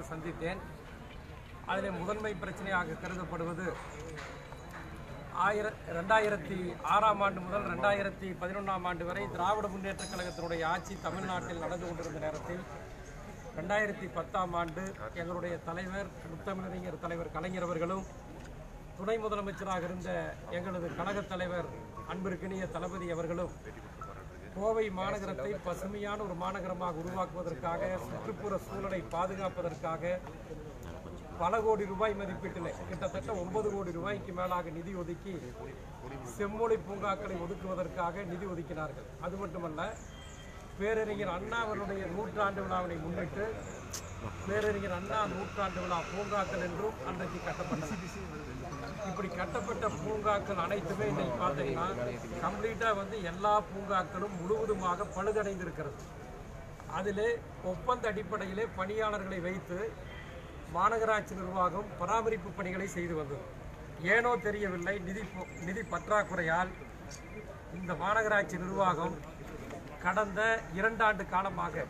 சென்று சந்தித்தேன். அதில் முதன்மை பிரச்சனையாக கருதப்படுவது ஆயிர ரெண்டாயிரத்தி ஆறாம் ஆண்டு முதல் ரெண்டாயிரத்தி பதினொன்றாம் ஆண்டு வரை திராவிட முன்னேற்றக் கழகத்தினுடைய ஆட்சி தமிழ்நாட்டில் நடந்து கொண்டிருந்த நேரத்தில் ரெண்டாயிரத்தி பத்தாம் ஆண்டு எங்களுடைய தலைவர் முத்தமிழறிஞர் தலைவர் கலைஞர் அவர்களும் துணை முதலமைச்சராக இருந்த எங்களது கழகத் தலைவர் அன்பிற்கினிய தளபதி அவர்களும் கோவை மாநகரத்தை பசுமையான ஒரு மாநகரமாக உருவாக்குவதற்காக சுற்றுப்புற சூழலை பாதுகாப்பதற்காக பல கோடி ரூபாய் மதிப்பீட்டில் கிட்டத்தட்ட ஒன்பது கோடி ரூபாய்க்கு மேலாக நிதி ஒதுக்கி செம்மொழி பூங்காக்களை ஒதுக்குவதற்காக நிதி ஒதுக்கினார்கள். அது மட்டுமல்ல பேரறிஞர் அண்ணா அவருடைய நூற்றாண்டு விழாவினை முன்னிட்டு பேரறிஞர் அண்ணா நூற்றாண்டு விழா பூங்காக்கள் என்றும் அன்றைக்கு கட்டப்பட்டது. இப்படி கட்டப்பட்ட பூங்காக்கள் அனைத்துமே இன்றைக்கு பார்த்தீங்கன்னா கம்ப்ளீட்டாக வந்து எல்லா பூங்காக்களும் முழுவதுமாக பழுதடைந்திருக்கிறது. அதிலே ஒப்பந்த அடிப்படையிலே பணியாளர்களை வைத்து மாநகராட்சி நிர்வாகம் பராமரிப்பு பணிகளை செய்து வந்தது. ஏனோ தெரியவில்லை நிதி நிதி பற்றாக்குறையால் இந்த மாநகராட்சி நிர்வாகம் கடந்த இரண்டாண்டு காலமாக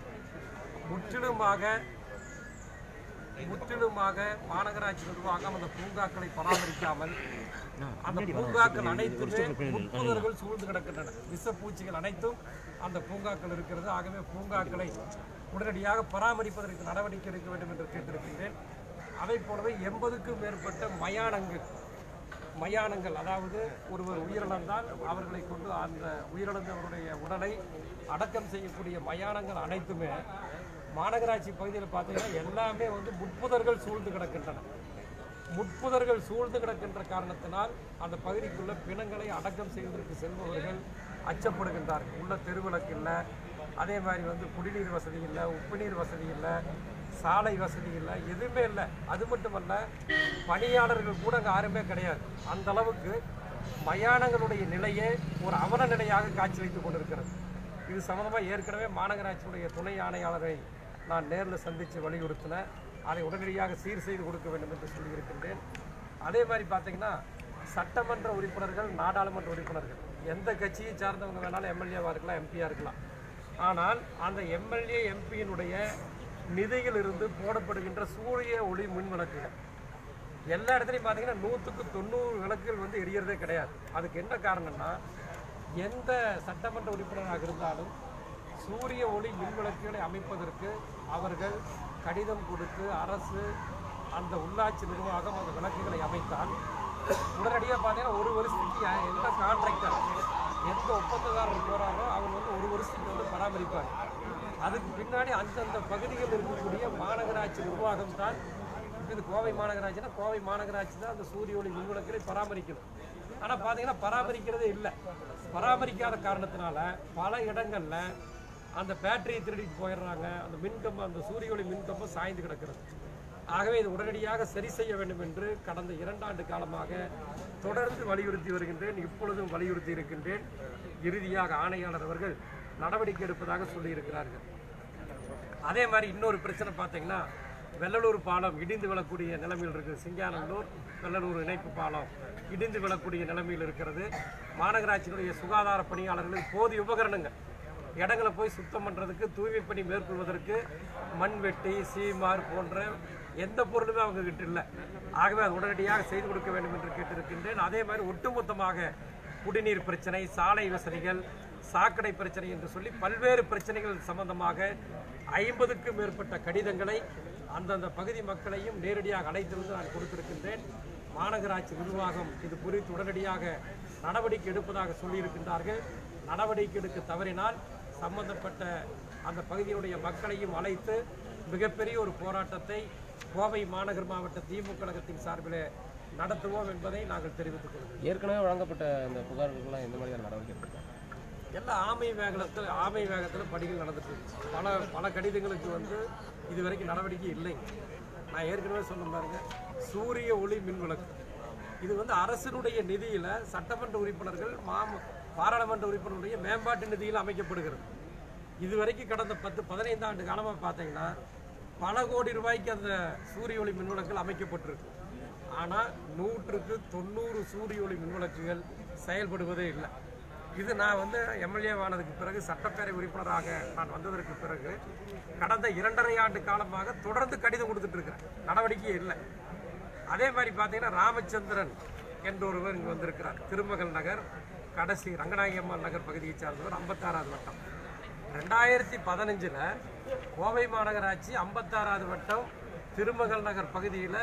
முற்றிலுமாக முற்றிலுமாக மாநகராட்சி நிர்வாகம் அந்த பூங்காக்களை பராமரிக்காமல் அந்த பூங்காக்கள் அனைத்துமே முட்புதர்கள் சூழ்ந்து கிடக்கின்றன. விஷப்பூச்சிகள் அனைத்தும் அந்த பூங்காக்கள் இருக்கிறது. ஆகவே பூங்காக்களை உடனடியாக பராமரிப்பதற்கு நடவடிக்கை எடுக்க வேண்டும் என்று கேட்டிருக்கின்றேன். அதை போலவே எண்பதுக்கும் மேற்பட்ட மயானங்கள் மயானங்கள் அதாவது ஒருவர் உயிரிழந்தால் அவர்களை கொண்டு அந்த உயிரிழந்தவருடைய உடலை அடக்கம் செய்யக்கூடிய மயானங்கள் அனைத்துமே மாநகராட்சி பகுதியில் பார்த்தீங்கன்னா எல்லாமே வந்து முட்புதர்கள் சூழ்ந்து கிடக்கின்றன. முட்புதர்கள் சூழ்ந்து கிடக்கின்ற காரணத்தினால் அந்த பகுதிக்குள்ள பிணங்களை அடக்கம் செய்வதற்கு செல்பவர்கள் அச்சப்படுகின்றார்கள். உள்ள தெருவிளக்கு இல்லை அதே மாதிரி வந்து குடிநீர் வசதி இல்லை உப்புநீர் வசதி இல்லை சாலை வசதி இல்லை எதுவுமே இல்லை. அது மட்டுமல்ல பணியாளர்கள் கூட அங்கே யாருமே கிடையாது. அந்த அளவுக்கு மயானங்களுடைய நிலையே ஒரு அவல நிலையாக காட்சியளித்துக் கொண்டிருக்கிறது. இது சம்பந்தமாக ஏற்கனவே மாநகராட்சியுடைய துணை ஆணையாளரை நான் நேரில் சந்தித்து வலியுறுத்தினேன். அதை உடனடியாக சீர் செய்து கொடுக்க வேண்டும் என்று சொல்லியிருக்கின்றேன். அதே மாதிரி பார்த்தீங்கன்னா சட்டமன்ற உறுப்பினர்கள் நாடாளுமன்ற உறுப்பினர்கள் எந்த கட்சியை சார்ந்தவங்க வேணாலும் எம்எல்ஏவாக இருக்கலாம் எம்பியாக இருக்கலாம். ஆனால் அந்த எம்எல்ஏ எம்பியினுடைய நிதியிலிருந்து போடப்படுகின்ற சூரிய ஒளி மின் விளக்குகள். எல்லா இடத்துலையும் பார்த்தீங்கன்னா நூற்றுக்கு தொண்ணூறு விளக்குகள் வந்து எரியறதே கிடையாது. அதுக்கு என்ன காரணம்னா எந்த சட்டமன்ற உறுப்பினராக இருந்தாலும் சூரிய ஒளி மின் விளக்குகளை அமைப்பதற்கு அவர்கள் கடிதம் கொடுத்து அரசு அந்த உள்ளாட்சி நிர்வாகம் அந்த விளக்குகளை அமைத்தால் உடனடியாக பார்த்தீங்கன்னா ஒரு வருஷத்துக்கு எந்த கான்ட்ராக்டர் எந்த ஒப்பந்ததாரர் போகிறாரோ அவர் வந்து ஒரு வருஷத்துக்கு வந்து பராமரிப்பார். அதுக்கு பின்னாடி அந்தந்த பகுதிகளில் இருக்கக்கூடிய மாநகராட்சி நிர்வாகம் தான் இது கோவை மாநகராட்சினா கோவை மாநகராட்சி தான் அந்த சூரிய ஒளி மின்விளக்குகளை பராமரிக்கணும். ஆனால் பார்த்தீங்கன்னா பராமரிக்கிறதே இல்லை. பராமரிக்காத காரணத்தினால பல இடங்களில் அந்த பேட்டரியை திருடிட்டு போயிடுறாங்க. அந்த மின்கம்பம் அந்த சூரிய ஒளி மின்கம்பம் சாய்ந்து கிடக்கிறது. ஆகவே இது உடனடியாக சரி செய்ய வேண்டும் என்று கடந்த இரண்டாண்டு காலமாக தொடர்ந்து வலியுறுத்தி வருகின்றேன். இப்பொழுதும் வலியுறுத்தி இருக்கின்றேன். இறுதியாக ஆணையாளர் அவர்கள் நடவடிக்கை எடுப்பதாக சொல்லியிருக்கிறார்கள். அதே மாதிரி இன்னொரு பிரச்சனை பார்த்தீங்கன்னா வெள்ளலூர் பாலம் இடிந்து விழக்கூடிய நிலைமையில் இருக்குது. சிங்கானந்தூர் வெள்ளலூர் இணைப்பு பாலம் இடிந்து விழக்கூடிய நிலைமையில் இருக்கிறது. மாநகராட்சியினுடைய சுகாதார பணியாளர்களுக்கு போதிய உபகரணங்கள். இடங்களை போய் சுத்தம் பண்ணுறதுக்கு தூய்மை பணி மேற்கொள்வதற்கு மண்வெட்டி சீமார் போன்ற எந்த பொருளுமே அவங்க கிட்ட இல்லை. ஆகவே அது உடனடியாக செய்து கொடுக்க வேண்டும் என்று கேட்டிருக்கின்றேன். அதே மாதிரி ஒட்டுமொத்தமாக குடிநீர் பிரச்சனை சாலை வசதிகள் சாக்கடை பிரச்சனை என்று சொல்லி பல்வேறு பிரச்சனைகள் சம்பந்தமாக ஐம்பதுக்கும் மேற்பட்ட கடிதங்களை அந்தந்த பகுதி மக்களையும் நேரடியாக அழைத்திருந்து நான் கொடுத்திருக்கின்றேன். மாநகராட்சி நிர்வாகம் இது குறித்து உடனடியாக நடவடிக்கை எடுப்பதாக சொல்லியிருக்கின்றார்கள். நடவடிக்கை எடுக்க தவறினால் சம்பந்தப்பட்ட அந்த பகுதியினுடைய மக்களையும் அழைத்து மிகப்பெரிய ஒரு போராட்டத்தை கோவை மாநகர் மாவட்ட திமுக கழகத்தின் சார்பில் நடத்துவோம் என்பதை நாங்கள் தெரிவித்துக் கொள்கிறோம். ஏற்கனவே வழங்கப்பட்ட இந்த புகார்களுக்கெல்லாம் எந்த மாதிரியான நடவடிக்கை எல்லாம் ஆமை வேகத்தில் ஆமை வேகத்தில் பணிகள் நடந்துட்டு இருக்கு. பல பல கடிதங்களுக்கு வந்து இது வரைக்கும் நடவடிக்கை இல்லைங்க நான் ஏற்கனவே சொன்ன பாருங்க சூரிய ஒளி மின்விளக்கு. இது வந்து அரசினுடைய நிதியில் சட்டமன்ற உறுப்பினர்கள் மாம பாராளுமன்ற உறுப்பினருடைய மேம்பாட்டு நிதியில் அமைக்கப்படுகிறது. இது வரைக்கும் கடந்த பத்து பதினைந்து ஆண்டு காலமாக பார்த்தீங்கன்னா பல கோடி ரூபாய்க்கு அந்த சூரிய ஒளி மின்விளக்குகள் அமைக்கப்பட்டிருக்கு. ஆனால் நூற்றுக்கு தொண்ணூறு சூரிய ஒளி மின்விளக்குகள் செயல்படுவதே இல்லை. இது நான் வந்து எம்எல்ஏ ஆனதுக்கு பிறகு சட்டப்பேரவை உறுப்பினராக நான் வந்ததற்கு பிறகு கடந்த இரண்டரை ஆண்டு காலமாக தொடர்ந்து கடிதம் கொடுத்துட்டு இருக்கிறேன். நடவடிக்கை இல்லை. அதே மாதிரி பார்த்தீங்கன்னா ராமச்சந்திரன் என்ற ஒருவர் இங்கே வந்திருக்கிறார். திருமகள் நகர் கடைசி ரங்கநாயகி அம்மாள் நகர் பகுதியை சார்ந்தவர் ஐம்பத்தாறாவது வட்டம். ரெண்டாயிரத்தி பதினஞ்சில் கோவை மாநகராட்சி ஐம்பத்தாறாவது வட்டம் திருமகள் நகர் பகுதியில்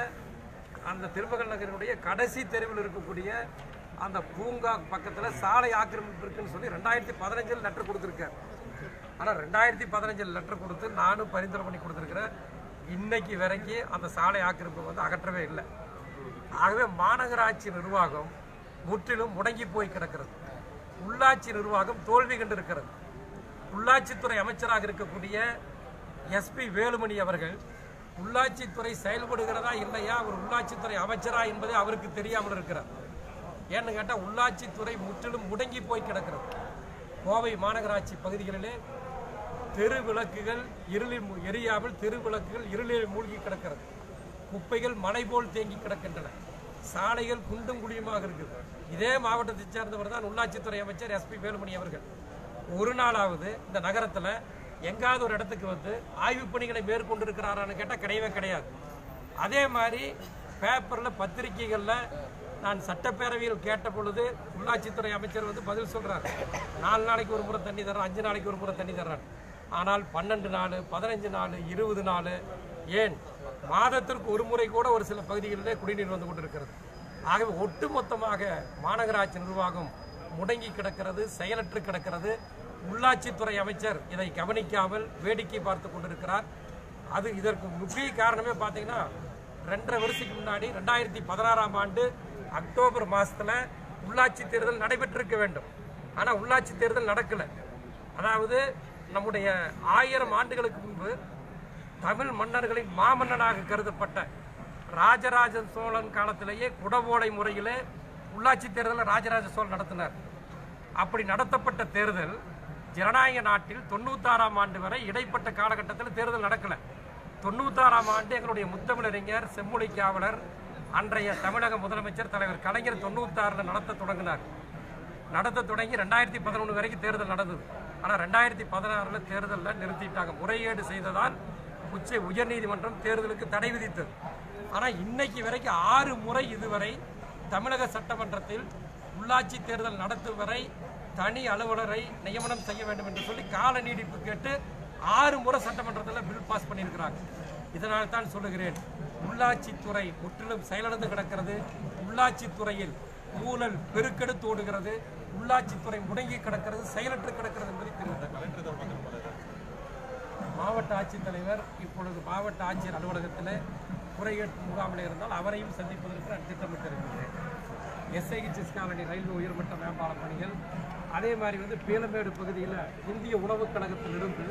அந்த திருமகள் நகரினுடைய கடைசி தெருவில் இருக்கக்கூடிய அந்த பூங்கா பக்கத்தில் சாலை ஆக்கிரமிப்பு இருக்குன்னு சொல்லி ரெண்டாயிரத்தி பதினஞ்சில் லெட்டர் கொடுத்துருக்கார். ஆனால் ரெண்டாயிரத்தி பதினஞ்சில் லெட்டர் கொடுத்து நானும் பரிந்துரை பண்ணி கொடுத்துருக்குறேன். இன்னைக்கு வரைக்கும் அந்த சாலை ஆக்கிரமிப்பு வந்து அகற்றவே இல்லை. ஆகவே மாநகராட்சி நிர்வாகம் முற்றிலும் முடங்கி போய் கிடக்கிறது. உள்ளாட்சி நிர்வாகம் தோல்வி கண்டிருக்கிறது. உள்ளாட்சித்துறை அமைச்சராக இருக்கக்கூடிய எஸ்பி வேலுமணி அவர்கள் உள்ளாட்சித்துறை செயல்படுகிறதா இல்லையா? அவர் உள்ளாட்சித்துறை அமைச்சரா என்பதே அவருக்கு தெரியாமல் இருக்கிறார். ஏன்னு கேட்டால் உள்ளாட்சித்துறை முற்றிலும் முடங்கி போய் கிடக்கிறது. கோவை மாநகராட்சி பகுதிகளிலே தெரு விளக்குகள் இருளில் எரியாமல் தெரு விளக்குகள் இருளில் மூழ்கி கிடக்கிறது. குப்பைகள் மலை போல் தேங்கி கிடக்கின்றன. சாலைகள் குண்டும் குழியுமாக இருக்குது. இதே மாவட்டத்தைச் சேர்ந்தவர் தான் உள்ளாட்சித்துறை அமைச்சர் எஸ்பி வேலுமணி அவர்கள். ஒரு நாளாவது இந்த நகரத்தில் எங்காவது ஒரு இடத்துக்கு வந்து ஆய்வுப் பணிகளை மேற்கொண்டு இருக்கிறாரான்னு கேட்டால் கிடையவே கிடையாது. அதே மாதிரி பேப்பரில் பத்திரிகைகளில் நான் சட்டப்பேரவையில் கேட்ட பொழுது உள்ளாட்சித்துறை அமைச்சர் வந்து பதில் சொல்கிறார் நாலு நாளைக்கு ஒரு முறை தண்ணி தர்றேன் அஞ்சு நாளைக்கு ஒரு முறை தண்ணி தர்றேன். ஆனால் பன்னெண்டு நாள் பதினஞ்சு நாள் இருபது நாள் ஏன்? மாதத்திற்கு ஒரு முறை கூட ஒரு சில பகுதிகளிலே குடிநீர் வந்து கொண்டிருக்கிறது. ஆகவே ஒட்டுமொத்தமாக மாநகராட்சி நிர்வாகம் முடங்கி கிடக்கிறது செயலற்று கிடக்கிறது. உள்ளாட்சித்துறை அமைச்சர் இதை கவனிக்காமல் வேடிக்கை பார்த்து கொண்டிருக்கிறார். அது இதற்கு முக்கிய காரணமே பார்த்தீங்கன்னா ரெண்டரை வருஷத்துக்கு முன்னாடி ரெண்டாயிரத்தி பதினாறாம் ஆண்டு அக்டோபர் மாதத்தில் உள்ளாட்சி தேர்தல் நடைபெற்றிருக்க வேண்டும். ஆனால் உள்ளாட்சி தேர்தல் நடக்கலை. அதாவது நம்முடைய ஆயிரம் ஆண்டுகளுக்கு முன்பு தமிழ் மன்னர்களின் மாமன்னனாக கருதப்பட்ட ராஜராஜ சோழன் காலத்திலேயே குடவோலை முறையிலே உள்ளாட்சி தேர்தலை ராஜராஜ சோழன் நடத்தினார். அப்படி நடத்தப்பட்ட தேர்தல் ஜனநாயக நாட்டில் தொண்ணூத்தாறாம் ஆண்டு வரை இடைப்பட்ட காலகட்டத்தில் தேர்தல் நடக்கலை. தொண்ணூத்தாறாம் ஆண்டு எங்களுடைய முத்தமிழறிஞர் செம்மொழி காவலர் அன்றைய தமிழக முதலமைச்சர் தலைவர் கலைஞர் தொண்ணூத்தாறில் நடத்த தொடங்கினார். நடத்த தொடங்கி ரெண்டாயிரத்தி பதினொன்று வரைக்கும் தேர்தல் நடந்தது. ஆனால் ரெண்டாயிரத்தி பதினாறில் தேர்தலில் நிறுத்திட்டாங்க. முறையீடு செய்ததால் உச்ச உயர்நீதிமன்றம் தேர்தலுக்கு தடை விதித்தது. ஆனால் இன்னைக்கு வரைக்கும் ஆறு முறை இதுவரை தமிழக சட்டமன்றத்தில் உள்ளாட்சி தேர்தல் நடத்தும் வரை தனி அலுவலரை நியமனம் செய்ய வேண்டும் என்று சொல்லி கால நீடிப்பு கேட்டு ஆறு முறை சட்டமன்றத்தில் பில் பாஸ் பண்ணியிருக்கிறாங்க. இதனால் தான் சொல்லுகிறேன். உள்ளாட்சித்துறை முற்றிலும் செயலிழந்து கிடக்கிறது. உள்ளாட்சித்துறையில் ஊழல் பெருக்கெடுத்து ஓடுகிறது. உள்ளாட்சித்துறை முடங்கி கிடக்கிறது செயலற்று கிடக்கிறது என்பதை தெரிவித்தார். மாவட்ட ஆட்சித்தலைவர் இப்பொழுது மாவட்ட ஆட்சியர் அலுவலகத்தில் குறைகேட்டு முகாமில் இருந்தால் அவரையும் சந்திப்பதற்கு நான் திட்டமிட்டிருக்கிறேன். எஸ்ஐஹெச்எஸ் காலனி ரயில்வே உயர்மட்ட மேம்பால பணிகள் அதே மாதிரி வந்து பேலமேடு பகுதியில் இந்திய உணவுக் கழகத்திலிருந்து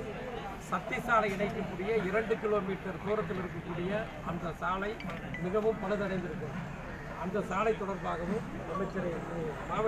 சக்தி சாலை இணைக்கக்கூடிய இரண்டு கிலோமீட்டர் தூரத்தில் இருக்கக்கூடிய அந்த சாலை மிகவும் பழுதடைந்திருக்கிறது. அந்த சாலை தொடர்பாகவும் அமைச்சரை மாவட்ட